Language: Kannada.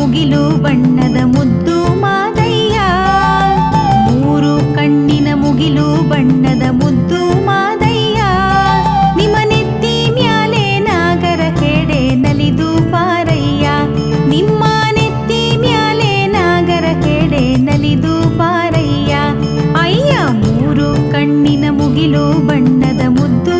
ಮುಗಿಲು ಬಣ್ಣದ ಮುದ್ದು ಮಾದಯ್ಯ. ಮೂರು ಕಣ್ಣಿನ ಮುಗಿಲು ಬಣ್ಣದ ಮುದ್ದು ಮಾದಯ್ಯ. ನಿಮ್ಮ ನೆತ್ತಿ ಮ್ಯಾಲೆ ನಾಗರ ಕೆಡೆ ನಲಿದು ಪಾರಯ್ಯ. ನಿಮ್ಮ ನೆತ್ತಿ ಮ್ಯಾಲೆ ನಾಗರ ಕೆಡೆ ನಲಿದು ಪಾರಯ್ಯ. ಅಯ್ಯ, ಮೂರು ಕಣ್ಣಿನ ಮುಗಿಲು ಬಣ್ಣದ ಮುದ್ದು